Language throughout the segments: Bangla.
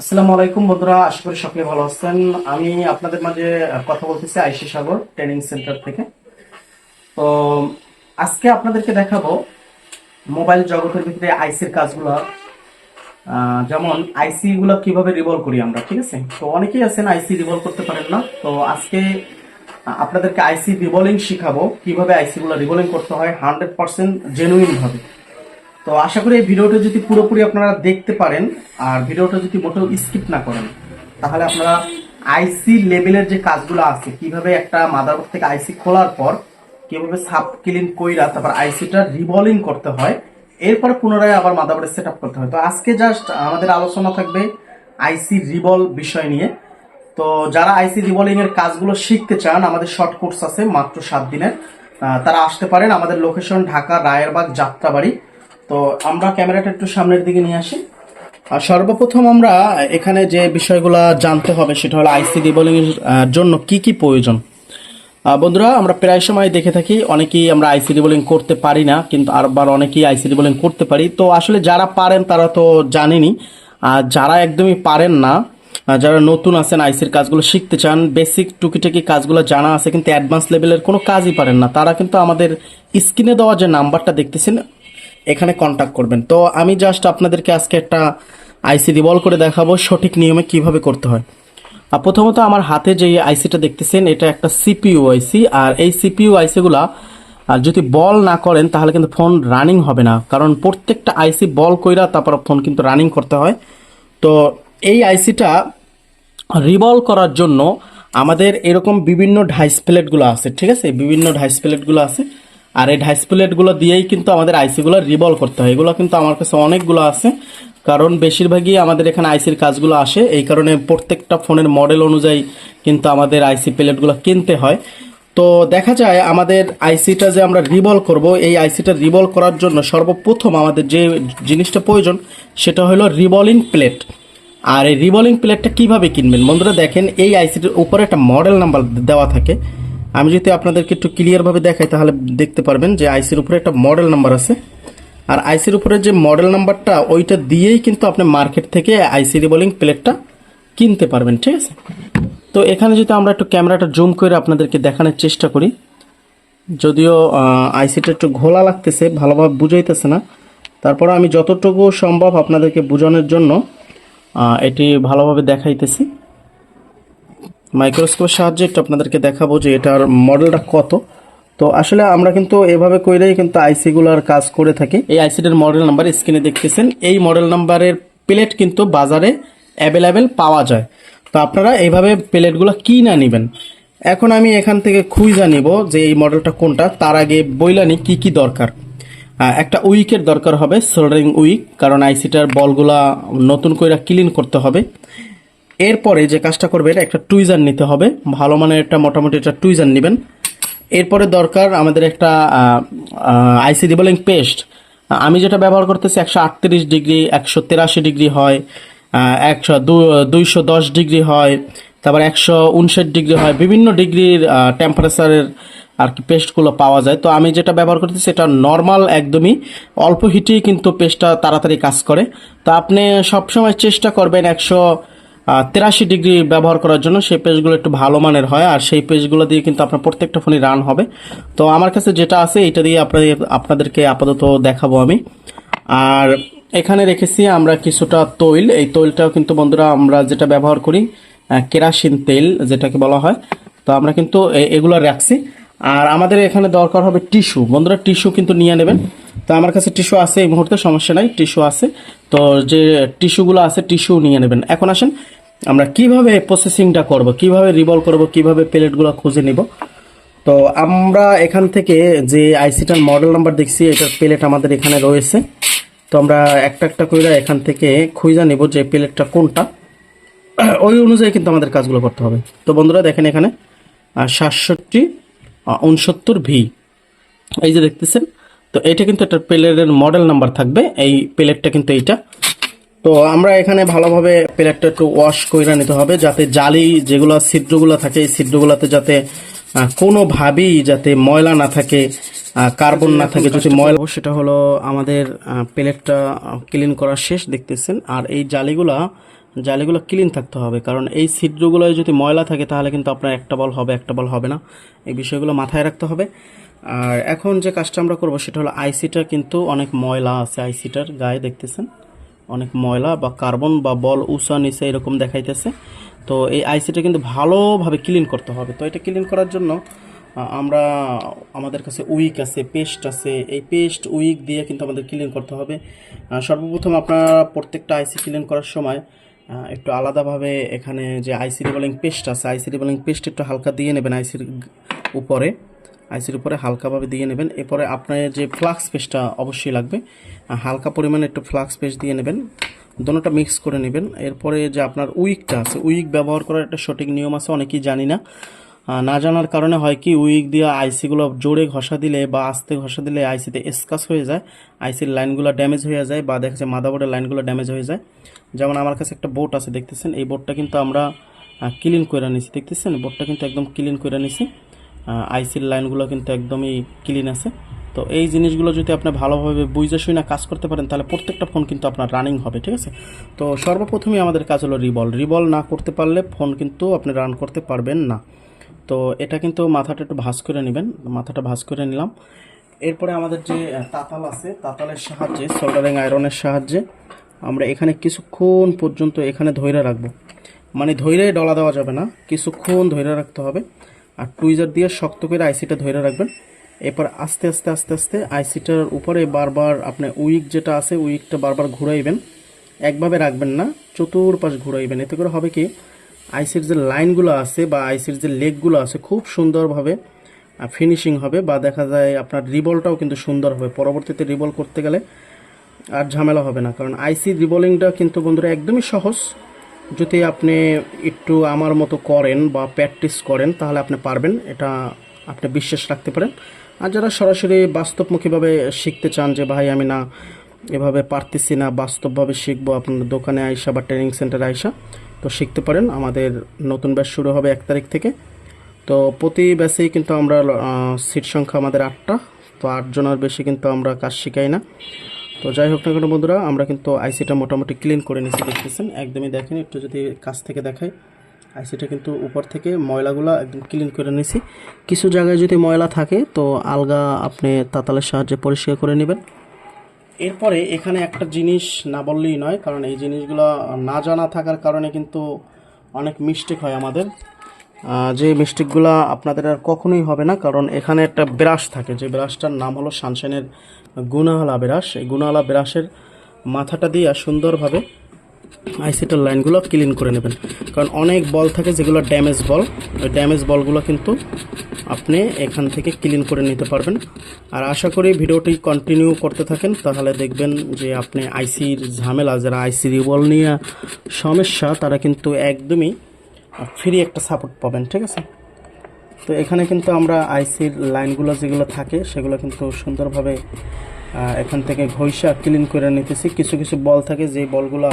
আসসালামু আলাইকুম বন্ধুরা, আশা করি সকলে ভালো আছেন। আমি আপনাদের মাঝে কথা বলতেছি আইসি সাগর ট্রেনিং সেন্টার থেকে। তো আজকে আপনাদেরকে দেখাবো মোবাইল জগতের ভিতরে আইসির কাজগুলো। যেমন আইসি গুলো কীভাবে রিভলভ করি আমরা, ঠিক আছে? তো অনেকেই আছেন আইসি রিভলভ করতে পারেন না। তো আজকে আপনাদেরকে আইসি রিভলিং শিখাবো, কীভাবে আইসি গুলো রিভলিং করতে হয় হান্ড্রেড পার্সেন্ট জেনুইন ভাবে। তো আশা করি এই ভিডিওটা যদি পুরোপুরি আপনারা দেখতে পারেন, আর ভিডিওটা যদি মোটেও স্কিপ না করেন, তাহলে আপনারা আইসি লেভেলের যে কাজগুলো আছে, কীভাবে একটা মাদারবোর্ড থেকে আইসি খোলার পর কীভাবে সাব ক্লিন কইরা তারপর আইসিটা রিভলিং করতে হয়, এরপর পুনরায় আবার মাদারবোর্ডে সেট করতে হয়। তো আজকে জাস্ট আমাদের আলোচনা থাকবে আইসি রিভল বিষয় নিয়ে। তো যারা আইসি রিভলিং এর কাজগুলো শিখতে চান, আমাদের শর্ট কোর্স আছে মাত্র সাত দিনের তারা আসতে পারেন। আমাদের লোকেশন ঢাকা, রায়েরবাগ, যাত্রাবাড়ি। তো আমরা ক্যামেরাটা একটু সামনের দিকে নিয়ে আসি। আর সর্বপ্রথম আমরা এখানে যে বিষয়গুলো জানতে হবে সেটা হলো আইসি আহ, জন্য কি কি প্রয়োজন। বন্ধুরা আমরা প্রায় সময় দেখে থাকি অনেকেই আমরা আইসি রিবোলিং করতে পারি না কিন্তু আবার অনেকেই আইসি রিবোলিং করতে পারি। তো আসলে যারা পারেন তারা তো জানেনই। আর যারা একদমই পারেন না যারা নতুন আছেন আইসির কাজগুলো শিখতে চান বেসিক টুকিটাকি কাজগুলো জানা আছে কিন্তু অ্যাডভান্স লেভেলের কোনো কাজই পারেন না তারা কিন্তু আমাদের স্ক্রিনে দেওয়া যে নাম্বারটা দেখতেছেন এখানে কন্ট্যাক্ট করবেন। তো আমি জাস্ট আপনাদেরকে আজকে একটা আইসি রিভল করে দেখাবো সঠিক নিয়মে কীভাবে করতে হয়। আর প্রথমত আমার হাতে যে আইসিটা দেখতেছেন, এটা একটা সিপিইউ আইসি আর এই সিপিইউ আইসিগুলা আর যদি বল না করেন, তাহলে কিন্তু ফোন রানিং হবে না। কারণ প্রত্যেকটা আইসি বল কইরা তারপর ফোন কিন্তু রানিং করতে হয়। তো এই আইসিটা রিভলভ করার জন্য আমাদের এরকম বিভিন্ন ডাইস প্লেটগুলো আছে, ঠিক আছে? বিভিন্ন ডাইস প্লেটগুলো আছে। আর এই ডাইস প্লেটগুলো দিয়েই কিন্তু আমাদের আইসিগুলো রিভলভ করতে হয়। এগুলো কিন্তু আমার কাছে অনেকগুলো আছে। কারণ বেশিরভাগই আমাদের এখানে আইসির কাজগুলো আসে। এই কারণে প্রত্যেকটা ফোনের মডেল অনুযায়ী কিন্তু আমাদের আইসি প্লেটগুলো কিনতে হয়। তো দেখা যায় আমাদের আইসিটা যে আমরা রিভলভ করব, এই আইসিটা রিভলভ করার জন্য সর্বপ্রথম আমাদের যে জিনিসটা প্রয়োজন, সেটা হলো রিভলিং প্লেট আর এই রিভলিং প্লেটটা কীভাবে কিনবেন? বন্ধুরা দেখেন, এই আইসিটির উপরে একটা মডেল নাম্বার দেওয়া থাকে। আমি যদি আপনাদেরকে একটু ক্লিয়ারভাবে দেখাই, তাহলে দেখতে পারবেন যে আইসির উপরে একটা মডেল নাম্বার আছে। আর আইসির উপরে যে মডেল নাম্বারটা ওইটা দিয়েই কিন্তু আপনি মার্কেট থেকে আইসি রিভলিং প্লেটটা কিনতে পারবেন, ঠিক আছে? তো এখানে যদি আমরা একটু ক্যামেরাটা জুম করে আপনাদেরকে দেখানোর চেষ্টা করি। যদিও আইসিটা একটু ঘোলা লাগতেছে, ভালোভাবে বুঝাইতেছে না। তারপর আমি যতটুকু সম্ভব আপনাদেরকে বোঝানোর জন্য এটি ভালোভাবে দেখাইতেছি। মাইক্রোস্কোপের সাহায্যে একটু আপনাদেরকে দেখাবো যে এটার মডেলটা কত। তো আসলে আমরা কিন্তু এভাবে কইরেই কিন্তু আইসিগুলোর কাজ করে থাকি। এই আইসিটার মডেল নাম্বার স্ক্রিনে দেখতেছেন। এই মডেল নাম্বারের প্লেট কিন্তু বাজারে অ্যাভেলেবেল পাওয়া যায়। তো আপনারা এইভাবে প্লেটগুলো কি না নেবেন। এখন আমি এখান থেকে খুঁজা নিব যে এই মডেলটা কোনটা। তার আগে বইলানি কি কি দরকার। একটা উইকের দরকার হবে সোল্ডারিং উইক। কারণ আইসিটার বলগুলা নতুন করে ক্লিন করতে হবে। এরপরে যে কাজটা করবেন, একটা টুইজার নিতে হবে। ভালো মানের একটা মোটামুটি একটা টুইজার নেবেন। এরপরে দরকার আমাদের একটা আইসি রিবলিং পেস্ট আমি যেটা ব্যবহার করতেছি, একশো আটত্রিশ ডিগ্রি, একশো তেরাশি ডিগ্রি হয় একশো দুইশো দশ ডিগ্রি হয়, তারপর একশো উনষাট ডিগ্রি হয়। বিভিন্ন ডিগ্রির টেম্পারেচারের আর কি পেস্টগুলো পাওয়া যায়। তো আমি যেটা ব্যবহার করতেছি সেটা নর্মাল একদমই। অল্প হিটেই কিন্তু পেস্টটা তাড়াতাড়ি কাজ করে। তো আপনি সবসময় চেষ্টা করবেন একশো তেরাশি ডিগ্রি ব্যবহার করার জন্য সেই পেজগুলো একটু ভালো মানের হয়, আর সেই পেজগুলো দিয়ে কিন্তু আপনার প্রত্যেকটা ফোনই রান হবে। তো আমার কাছে যেটা আছে, এটা দিয়ে আপনাদের আপনাদেরকে আপাতত দেখাবো আমি। আর এখানে রেখেছি আমরা কিছুটা তৈল। এই তৈলটাও কিন্তু বন্ধুরা আমরা যেটা ব্যবহার করি কেরাসিন তেল যেটাকে বলা হয়, তো আমরা কিন্তু এগুলো রাখছি। আর আমাদের এখানে দরকার হবে টিস্যু। বন্ধুরা, টিস্যু কিন্তু নিয়ে নেবেন। তো আমার কাছে টিস্যু আছে, এই মুহূর্তে সমস্যা নাই, টিস্যু আছে। তো যে টিস্যুগুলো আছে, টিস্যু নিয়ে নেবেন। এখন আসেন আমরা কীভাবে প্রসেসিংটা করব, কীভাবে রিভলভ করব, কীভাবে প্লেটগুলো খুঁজে নিব? তো আমরা এখান থেকে যে আইসিটার মডেল নাম্বার দেখছি, এটার প্লেট আমাদের এখানে রয়েছে। তো আমরা একটা একটা করে এখান থেকে খুঁজে নেব যে প্লেটটা কোনটা। ওই অনুযায়ী কিন্তু আমাদের কাজগুলো করতে হবে। তো বন্ধুরা দেখেন এখানে সাতষট্টি উনসত্তর ভি এই যে দেখতেছেন, তো এটা কিন্তু একটা প্লেটের মডেল নাম্বার থাকবে। এই প্লেটটা কিন্তু এইটা। তো আমরা এখানে ভালোভাবে প্লেটটা একটু ওয়াশ করে নিতে হবে যাতে জালি যেগুলো ছিদ্রগুলো থাকে, এই ছিদ্রগুলোতে যাতে কোনোভাবেই যাতে ময়লা না থাকে কার্বন না থাকে, যদি ময়লা সেটা হলো আমাদের প্লেটটা ক্লিন করা শেষ দেখতেছেন। আর এই জালিগুলা, জালিগুলো ক্লিন থাকতে হবে, কারণ এই ছিদ্রগুলোয় যদি ময়লা থাকে তাহলে কিন্তু আপনার একটা বল হবে, একটা বল হবে না। এই বিষয়গুলো মাথায় রাখতে হবে। আর এখন যে কাজটা আমরা করব সেটা হলো আইসিটা কিন্তু অনেক ময়লা আছে আইসিটার গায়ে দেখতেছেন। অনেক ময়লা বা কার্বন বা বল, উষা, নিচে এরকম দেখাইতেছে। তো এই আইসিটা কিন্তু ভালোভাবে ক্লিন করতে হবে। তো এটা ক্লিন করার জন্য আমরা আমাদের কাছে উইক আছে, পেস্ট আছে। এই পেস্ট, উইক দিয়ে কিন্তু আমাদের ক্লিন করতে হবে। সর্বপ্রথম আপনারা প্রত্যেকটা আইসি ক্লিন করার সময় একটু আলাদাভাবে এখানে যে আইসি রিবলিং পেস্ট আছে আইসি রিবলিং পেস্ট একটু হালকা দিয়ে নেবেন আইসির উপরে। আইসির উপরে হালকাভাবে দিয়ে নেবেন। এরপরে আপনার যে ফ্লাক্স পেস্টটা অবশ্যই লাগবে। হালকা পরিমাণে একটু ফ্লাক্স পেস্ট দিয়ে নেবেন। দোনোটা মিক্স করে নেবেন। এরপরে যে আপনার উইকটা আছে, উইক ব্যবহার করার একটা সঠিক নিয়ম আছে, অনেকেই জানি না। না জানার কারণে হয় কি, উইক দিয়ে আইসিগুলো জোরে ঘষা দিলে বা আস্তে ঘষা দিলে আইসিতে স্কাস হয়ে যায়, আইসির লাইনগুলো ড্যামেজ হয়ে যায় বা দেখা যায় মাদাবোর্ডের লাইনগুলো ড্যামেজ হয়ে যায়। যেমন আমার কাছে একটা বোর্ড আছে, দেখতেছেন? এই বোর্ডটা কিন্তু আমরা ক্লিন করে নিছি, দেখতেছেন? বোর্ডটা কিন্তু একদম ক্লিন করে নিছি। আইসির লাইনগুলো কিন্তু একদমই ক্লিন আছে। তো এই জিনিসগুলো যদি আপনি ভালোভাবে বুঝে শুনে কাজ করতে পারেন, তাহলে প্রত্যেকটা ফোন কিন্তু আপনার রানিং হবে, ঠিক আছে? তো সর্বপ্রথমে আমাদের কাজ হলো রিবল রিবল না করতে পারলে ফোন কিন্তু আপনি রান করতে পারবেন না। তো এটা কিন্তু মাথাটা একটু ভাঁজ করে নেবেন, মাথাটা ভাঁজ করে নিলাম। এরপরে আমাদের যে তাতাল আছে, তাতালের সাহায্যে সোল্ডারিং আয়রনের সাহায্যে আমরা এখানে কিছুক্ষণ পর্যন্ত এখানে ধৈর্য রাখব। মানে ধৈর্যে ডলা দেওয়া যাবে না, কিছুক্ষণ ধৈর্য রাখতে হবে। আর টুইজার দিয়ে শক্ত করে আইসিটা ধরে রাখবেন। এরপর আস্তে আস্তে আস্তে আস্তে আইসিটার উপরে বারবার আপনি উইক যেটা আছে উইকটা বারবার ঘুরাইবেন। একভাবে রাখবেন না, চতুর্পাশ ঘুরাইবেন। এতে করে হবে কি আইসির যে লাইনগুলো আছে বা আইসির যে লেগগুলো আছে, খুব সুন্দরভাবে ফিনিশিং হবে বা দেখা যায় আপনার রিবলটাও কিন্তু সুন্দর হবে। পরবর্তীতে রিবল করতে গেলে আর ঝামেলা হবে না। কারণ আইসি রিবলিংটা কিন্তু বন্ধুরা একদমই সহজ। যদি আপনি একটু আমার মতো করেন বা প্র্যাকটিস করেন, তাহলে আপনি পারবেন। এটা আপনি বিশ্বাস রাখতে পারেন। আর যারা সরাসরি বাস্তবমুখীভাবে শিখতে চান যে, ভাই, আমি না এভাবে পারতেছি না, বাস্তবভাবে শিখব আপনার দোকানে আইসা বা ট্রেনিং সেন্টারে আইসা, তো শিখতে পারেন। আমাদের নতুন ব্যাচ শুরু হবে এক তারিখ থেকে। তো প্রতি ব্যাচেই কিন্তু আমরা সিট সংখ্যা আমাদের আটটা। তো আটজনের বেশি কিন্তু আমরা কাজ শিখাই না। তো যাই হোক না কেন বন্ধুরা, আমরা কিন্তু আইসিটা মোটামুটি ক্লিন করে নিয়েছি, দেখতেছেন? একদমই দেখেন, একটু যদি কাছ থেকে দেখাই আইসিটা কিন্তু উপর থেকে ময়লাগুলো একদম ক্লিন করে নিয়েছি। কিছু জায়গায় যদি ময়লা থাকে, তো আলগা আপনি তাতালের সাহায্যে পরিষ্কার করে নেবেন। এরপরে এখানে একটা জিনিস না বললেই নয়, কারণ এই জিনিসগুলো না জানা থাকার কারণে কিন্তু অনেক মিস্টেক হয় আমাদের। যে মিস্টেকগুলো আপনাদের আর কখনোই হবে না, কারণ এখানে একটা ব্রাশ থাকে। যে ব্রাশটার নাম হলো সানশাইনের গুণাওয়ালা ব্রাশ। এই গুণাওয়ালা ব্রাশের মাথাটা দিয়ে সুন্দরভাবে আইসিটার লাইনগুলো ক্লিন করে নেবেন। কারণ অনেক বল থাকে যেগুলো ড্যামেজ বল। ওই ড্যামেজ বলগুলো কিন্তু আপনি এখান থেকে ক্লিন করে নিতে পারবেন। আর আশা করি ভিডিওটি কন্টিনিউ করতে থাকেন, তাহলে দেখবেন যে আপনি আইসির ঝামেলা, যারা আইসি রিবল নিয়ে সমস্যা, তারা কিন্তু একদমই ফ্রি একটা সাপোর্ট পাবেন, ঠিক আছে? তো এখানে কিন্তু আমরা আইসির লাইনগুলো যেগুলো থাকে, সেগুলো কিন্তু সুন্দরভাবে এখান থেকে ঘষা ক্লিন করে নিতেছি। কিছু কিছু বল থাকে যে বলগুলো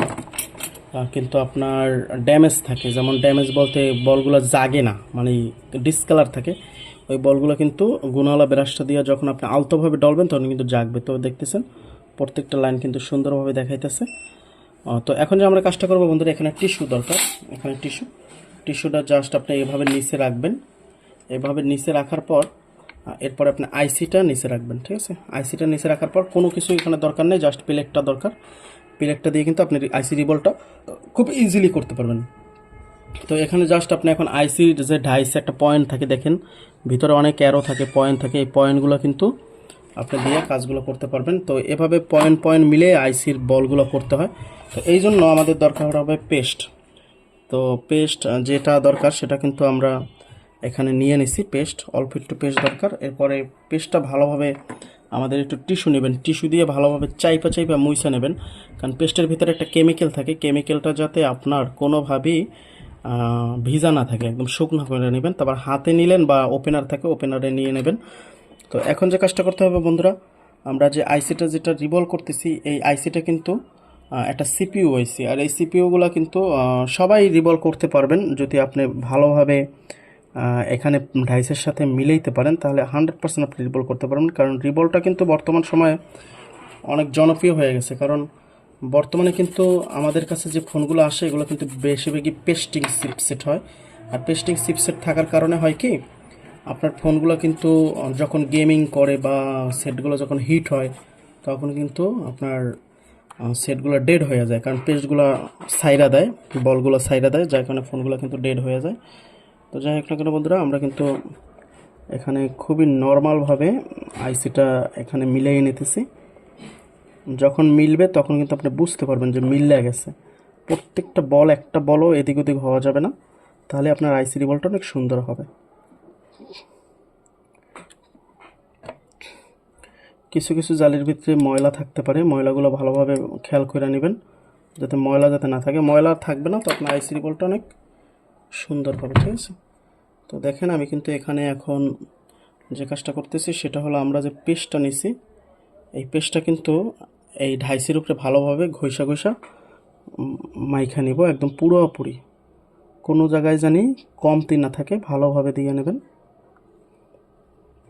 কিন্তু আপনার ড্যামেজ থাকে। যেমন ড্যামেজ বলতে বলগুলো জাগে না মানে ডিসকালার থাকে। ওই বলগুলো কিন্তু গুণাওয়ালা ব্রাশটা দিয়ে যখন আপনি আলতোভাবে ডলবেন, তখন কিন্তু জাগবে। তো দেখতেছেন, প্রত্যেকটা লাইন কিন্তু সুন্দরভাবে দেখাইতেছে। তো এখন যে আমরা কাজটা করব, বন্ধুরা, এখানে টিস্যু দরকার। এখানে টিস্যু টিস্যুটা জাস্ট আপনি এভাবে নিচে রাখবেন। এভাবে নিচে রাখার পর, এরপর আপনি আইসিটা নিচে রাখবেন, ঠিক আছে? আইসিটা নিচে রাখার পর কোনো কিছু এখানে দরকার নেই, জাস্ট প্লেটটা দরকার। প্লেটটা দিয়ে কিন্তু আপনি আইসি রিবলটা খুব ইজিলি করতে পারবেন। তো এখানে জাস্ট আপনি এখন আইসির যে ডাইস একটা পয়েন্ট থাকে, দেখেন, ভিতরে অনেক অ্যারো থাকে পয়েন্ট থাকে, এই পয়েন্টগুলো কিন্তু আপনি দিয়ে কাজগুলো করতে পারবেন। তো এভাবে পয়েন্ট পয়েন্ট মিলে আইসির বলগুলো করতে হয়। তো এই জন্য আমাদের দরকার হবে পেস্ট। তো পেস্ট যেটা দরকার সেটা কিন্তু আমরা এখানে নিয়ে নিছি। পেস্ট, অল্প একটু পেস্ট দরকার। এরপরে পেস্টটা ভালোভাবে আমাদের একটু টিস্যু নেবেন। টিস্যু দিয়ে ভালোভাবে চাইপা চাইপা মুইসা নেবেন। কারণ পেস্টের ভিতরে একটা কেমিক্যাল থাকে। কেমিক্যালটা যাতে আপনার কোনোভাবেই ভিজা না থাকে, একদম শুকনো করে নেবেন। তারপর হাতে নিলেন বা ওপেনার থাকে, ওপেনারে নিয়ে নেবেন। তো এখন যে কাজটা করতে হবে বন্ধুরা, আমরা যে আইসিটা যেটা রিভল করতেছি, এই আইসিটা কিন্তু একটা সিপিইউ আইসি আর এই সিপিউগুলো কিন্তু সবাই রিভল করতে পারবেন। যদি আপনি ভালোভাবে এখানে ডাইসের সাথে মিলাইতে পারেন, তাহলে হান্ড্রেড পার্সেন্ট আপনি রিবল করতে পারবেন। কারণ রিবলটা কিন্তু বর্তমান সময়ে অনেক জনপ্রিয় হয়ে গেছে। কারণ বর্তমানে কিন্তু আমাদের কাছে যে ফোনগুলো আসে, এগুলো কিন্তু বেশিরভাগই পেস্টিং চিপসেট হয়। আর পেস্টিং চিপসেট থাকার কারণে হয় কি, আপনার ফোনগুলো কিন্তু যখন গেমিং করে বা সেটগুলো যখন হিট হয়, তখন কিন্তু আপনার সেটগুলো ডেড হয়ে যায়। কারণ পেস্টগুলো সাইরা দেয়, বলগুলো সাইরা দেয়, যার কারণে ফোনগুলো কিন্তু ডেড হয়ে যায়। তো যাই হোক না কেন বন্ধুরা, আমরা কিন্তু এখানে খুবই নর্মালভাবে আইসিটা এখানে মিলিয়ে নিতেছি। যখন মিলবে তখন কিন্তু আপনি বুঝতে পারবেন যে মিললে গেছে। প্রত্যেকটা বল, একটা বলও এদিক ওদিক হওয়া যাবে না। তাহলে আপনার আইসি বলটা অনেক সুন্দর হবে। কিছু কিছু জালির ভিতরে ময়লা থাকতে পারে। ময়লাগুলো ভালোভাবে খেয়াল করে নেবেন, যাতে ময়লা যাতে না থাকে। ময়লা থাকবে না, তো আপনার আইসি বলটা অনেক সুন্দর হবে ঠিক আছে? তো দেখেন, আমি কিন্তু এখানে এখন যে কাজটা করতেছি, সেটা হলো আমরা যে পেস্টটা নিছি, এই পেস্টটা কিন্তু এই ঢাইসির উপরে ভালোভাবে ঘষা ঘষা মাইখা নিব, একদম পুরোপুরি। কোনো জায়গায় জানি কমতি না থাকে, ভালোভাবে দিয়ে নেবেন।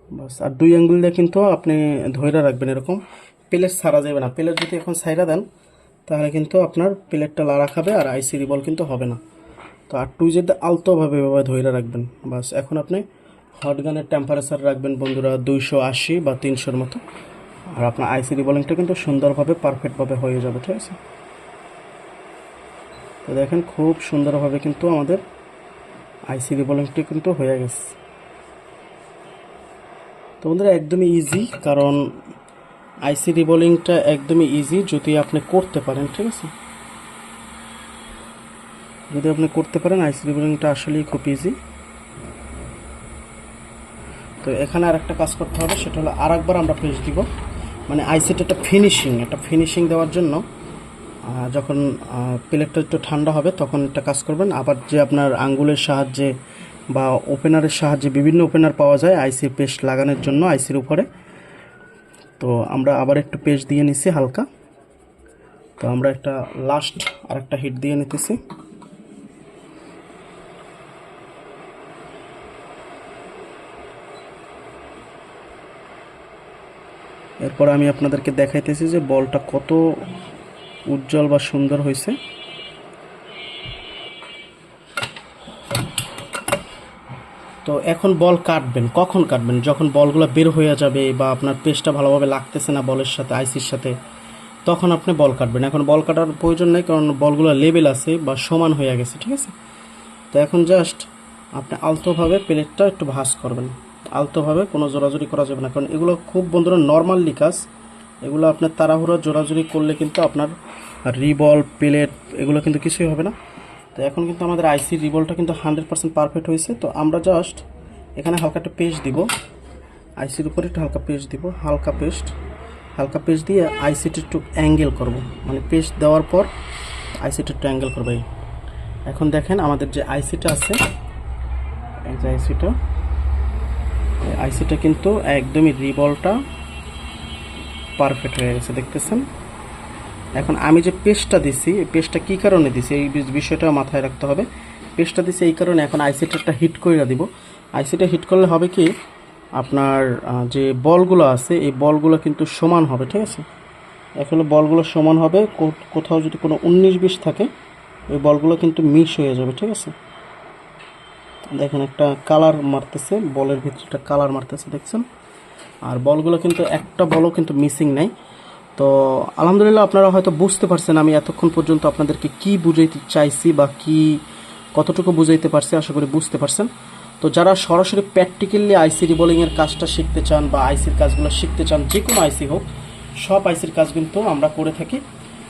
বাস, আর দুই আঙ্গুল দিয়ে কিন্তু আপনি ধৈর্য রাখবেন এরকম। প্লেট ছাড়া যাবে না। প্লেট যদি এখন সাইরা দেন, তাহলে কিন্তু আপনার প্লেটটা লাড়া খাবে আর আইসি রিবল কিন্তু হবে না। তো আর টুই যদি আলতোভাবে এভাবে ধৈর্য রাখবেন। বাস, এখন আপনি হট গানের টেম্পারেচার রাখবেন বন্ধুরা দুইশো আশি বা তিনশোর মতো। আর আপনার আইসি রিবলিংটা কিন্তু সুন্দরভাবে পারফেক্টভাবে হয়ে যাবে, ঠিক আছে? তো দেখেন, খুব সুন্দরভাবে কিন্তু আমাদের আইসি রিবলিংটি কিন্তু হয়ে গেছে। তো বন্ধুরা একদমই ইজি কারণ আইসি রিবলিংটা একদমই ইজি যদি আপনি করতে পারেন, ঠিক আছে? যদি আপনি করতে পারেন আইসি রিবলিংটা আসলেই খুব ইজি তো এখানে আর একটা কাজ করতে হবে, সেটা হলো আর একবার আমরা পেজ দিব। মানে আইসিটা একটা ফিনিশিং একটা ফিনিশিং দেওয়ার জন্য যখন প্লেটটা একটু ঠান্ডা হবে, তখন একটা কাজ করবেন। আবার যে আপনার আঙ্গুলের সাহায্যে বা ওপেনারের সাহায্যে বিভিন্ন ওপেনার পাওয়া যায় আইসির পেস্ট লাগানোর জন্য আইসির উপরে। তো আমরা আবার একটু পেস্ট দিয়ে নিছি হালকা। তো আমরা একটা লাস্ট আর একটা হিট দিয়ে নিতেছি। এরপর আমি আপনাদেরকে দেখাইতেছি যে বলটা কত উজ্জ্বল বা সুন্দর হয়েছে তো এখন বল কাটবেন, কখন কাটবেন? যখন বলগুলো বের হয়ে যাবে বা আপনার পেস্টটা ভালোভাবে লাগতেছে না বলের সাথে, আইসির সাথে, তখন আপনি বল কাটবেন। এখন বল কাটার প্রয়োজন নেই, কারণ বলগুলো লেভেল আছে বা সমান হয়ে গেছে, ঠিক আছে? তো এখন জাস্ট আপনি আলতোভাবে প্লেটটা একটু ভাঁজ করবেন। আলতোভাবে কোনো জোরাজুরি করা যাবে না, কারণ এগুলো খুব বন্ধুরা নর্মালি কাজ। এগুলো আপনার তাড়াহুড়ো জোরাজুরি করলে কিন্তু আপনার রিবল, প্লেট, এগুলো কিন্তু কিছুই হবে না। তো এখন কিন্তু আমাদের আইসি রিবলটা কিন্তু হান্ড্রেড পার্সেন্ট পারফেক্ট হয়েছে। তো আমরা জাস্ট এখানে হালকা একটা পেস্ট দিব। আইসির উপরে একটু হালকা পেস্ট দিব। হালকা পেস্ট হালকা পেস্ট দিয়ে আইসিটি একটু অ্যাঙ্গেল করব। মানে পেস্ট দেওয়ার পর আইসিটি একটু অ্যাঙ্গেল করবে। এখন দেখেন আমাদের যে আইসিটা আছে, এই যে আইসিটা আইসিটা কিন্তু একদমই রিবলটা পারফেক্ট হয়ে গেছে, দেখতেছেন? এখন আমি যে পেস্টটা দিছি, এই পেস্টটা কী কারণে দিছি, এই বিষ- বিষয়টা মাথায় রাখতে হবে। পেস্টটা দিছি এই কারণে এখন আইসিটা হিট করে দিব। আইসিটা হিট করলে হবে কি, আপনার যে বলগুলো আছে, এই বলগুলো কিন্তু সমান হবে, ঠিক আছে? এখন বলগুলো সমান হবে কোথাও যদি কোনো উনিশ বিশ থাকে ওই বলগুলো কিন্তু মিস হয়ে যাবে, ঠিক আছে? দেখেন একটা কালার মারতেছে, বলের ভিতরে একটা কালার মারতেছে, দেখছেন? আর বলগুলো কিন্তু একটা বলও কিন্তু মিসিং নাই। তো আলহামদুলিল্লাহ আপনারা হয়তো বুঝতে পারছেন আমি এতক্ষণ পর্যন্ত আপনাদেরকে কি বুঝাইতে চাইছি বা কি কতটুকু বুঝাইতে পারছি, আশা করি বুঝতে পারছেন। তো যারা সরাসরি প্র্যাকটিক্যালি আইসি রিবলিংয়ের কাজটা শিখতে চান বা আইসির কাজগুলো শিখতে চান, যে কোনো আইসি হোক, সব আইসির কাজ কিন্তু আমরা করে থাকি।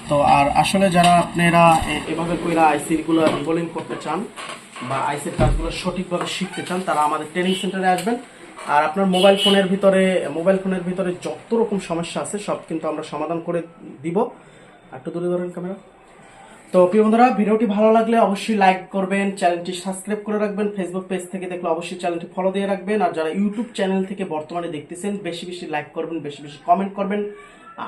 তো আর আসলে যারা আপনারা এভাবে করে আইসিগুলো রিবলিং করতে চান বা আইসির কাজগুলো সঠিকভাবে শিখতে চান, তারা আমাদের ট্রেনিং সেন্টারে আসবেন। আর আপনার মোবাইল ফোনের ভিতরে মোবাইল ফোনের ভিতরে যত রকম সমস্যা আছে, সব কিন্তু আমরা সমাধান করে দিব। একটু দূরে ধরেন ক্যামেরা তো প্রিয় বন্ধুরা, ভিডিওটি ভালো লাগলে অবশ্যই লাইক করবেন চ্যানেলটি সাবস্ক্রাইব করে রাখবেন ফেসবুক পেজ থেকে দেখলে অবশ্যই চ্যানেলটি ফলো দিয়ে রাখবেন। আর যারা ইউটিউব চ্যানেল থেকে বর্তমানে দেখতেছেন, বেশি বেশি লাইক করবেন, বেশি বেশি কমেন্ট করবেন।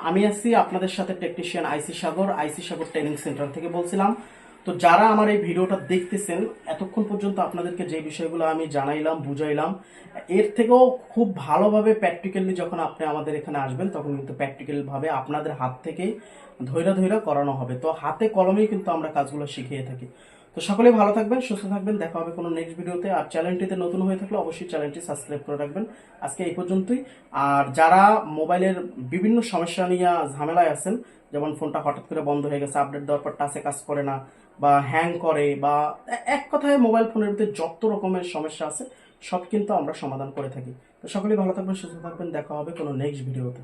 আমি আছি আপনাদের সাথে technician IC Sagar IC Sagar training centre থেকে বলছিলাম। তো যারা আমার এই ভিডিওটা দেখতেছেন, এতক্ষণ পর্যন্ত আপনাদেরকে যে বিষয়গুলো আমি জানাইলাম, বুঝাইলাম, এর থেকেও খুব ভালোভাবে প্র্যাকটিক্যালি যখন আপনি আমাদের এখানে আসবেন, তখন কিন্তু প্র্যাকটিক্যালভাবে আপনাদের হাত থেকেই ধৈরা ধৈরা করানো হবে। তো হাতে কলমেই কিন্তু আমরা কাজগুলো শিখিয়ে থাকি। তো সকলেই ভালো থাকবেন, সুস্থ থাকবেন, দেখা হবে কোনো নেক্সট ভিডিওতে। আর চ্যানেলটিতে নতুন হয়ে থাকলে অবশ্যই চ্যানেলটি সাবস্ক্রাইব করে রাখবেন। আজকে এই পর্যন্তই। আর যারা মোবাইলের বিভিন্ন সমস্যা নিয়ে ঝামেলায় আছেন, যেমন ফোনটা হঠাৎ করে বন্ধ হয়ে গেছে আপডেট দেওয়ার পর টাচে কাজ করে না বা হ্যাং করে বা এক কথায় মোবাইল ফোনের মধ্যে যত রকমের সমস্যা আছে, সব কিন্তু আমরা সমাধান করে থাকি। তো সকলেই ভালো থাকবেন, সুস্থ থাকবেন, দেখা হবে কোনো নেক্সট ভিডিওতে